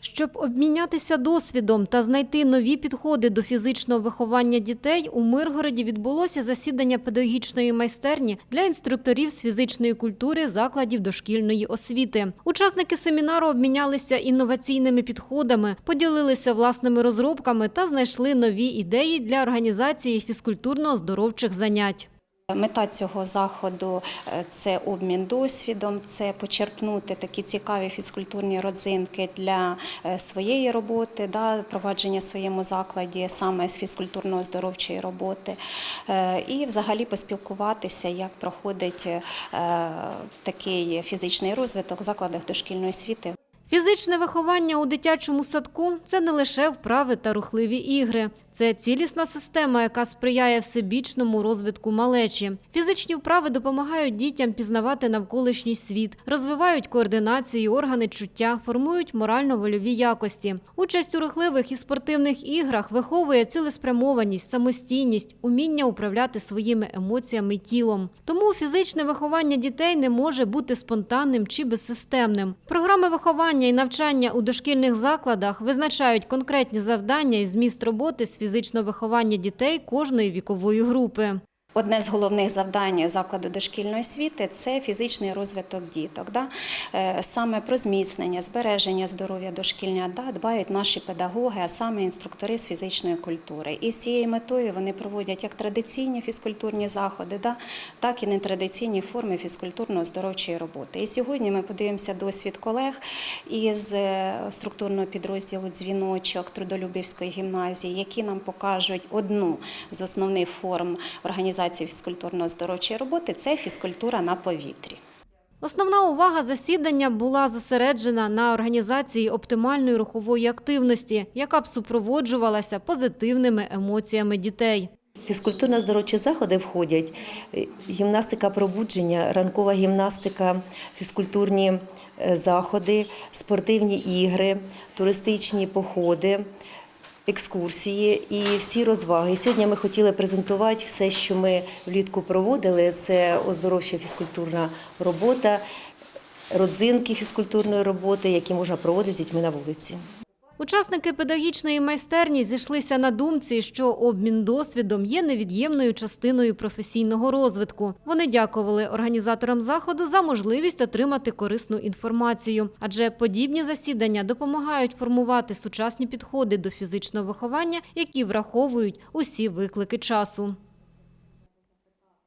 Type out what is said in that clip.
Щоб обмінятися досвідом та знайти нові підходи до фізичного виховання дітей, у Миргороді відбулося засідання педагогічної майстерні для інструкторів з фізичної культури закладів дошкільної освіти. Учасники семінару обмінялися інноваційними підходами, поділилися власними розробками та знайшли нові ідеї для організації фізкультурно-оздоровчих занять. Мета цього заходу е, це обмін досвідом, це почерпнути такі цікаві фізкультурні родзинки для е, своєї роботи, да, провадження в своєму закладі саме з фізкультурно-оздоровчої роботи, Е, і взагалі поспілкуватися, як проходить такий фізичний розвиток в закладах дошкільної освіти. Фізичне виховання у дитячому садку це не лише вправи та рухливі ігри. Це цілісна система, яка сприяє всебічному розвитку малечі. Фізичні вправи допомагають дітям пізнавати навколишній світ, розвивають координацію, органи чуття, формують морально-вольові якості. Участь у рухливих і спортивних іграх виховує цілеспрямованість, самостійність, уміння управляти своїми емоціями й тілом. Тому фізичне виховання дітей не може бути спонтанним чи безсистемним. Програми виховання і навчання у дошкільних закладах визначають конкретні завдання і зміст роботи з фізичного виховання дітей кожної вікової групи. Одне з головних завдань закладу дошкільної освіти це фізичний розвиток діток. Да? Е, Саме про зміцнення, збереження здоров'я дошкільня да, дбають наші педагоги, а саме інструктори з фізичної культури. І з цією метою вони проводять як традиційні фізкультурні заходи, да, так і нетрадиційні форми фізкультурно-оздоровчої роботи. І сьогодні ми подивимося досвід колег із е, структурного підрозділу дзвіночок Трудолюбівської гімназії, які нам покажуть одну з основних форм організації фізкультурно-оздоровчої роботи це фізкультура на повітрі. Основна увага засідання була зосереджена на організації оптимальної рухової активності, яка б супроводжувалася позитивними емоціями дітей. Фізкультурно-здоровчі заходи входять е, гімнастика пробудження, ранкова гімнастика, фізкультурні е, заходи, спортивні ігри, туристичні походи, екскурсії і всі розваги. Сьогодні ми хотіли презентувати все, що ми влітку проводили. Це оздоровча фізкультурна робота, родзинки фізкультурної роботи, які можна проводити з дітьми на вулиці. Учасники педагогічної майстерні зійшлися на думці, що обмін досвідом є невід'ємною частиною професійного розвитку. Вони дякували організаторам заходу за можливість отримати корисну інформацію, адже подібні засідання допомагають формувати сучасні підходи до фізичного виховання, які враховують усі виклики часу.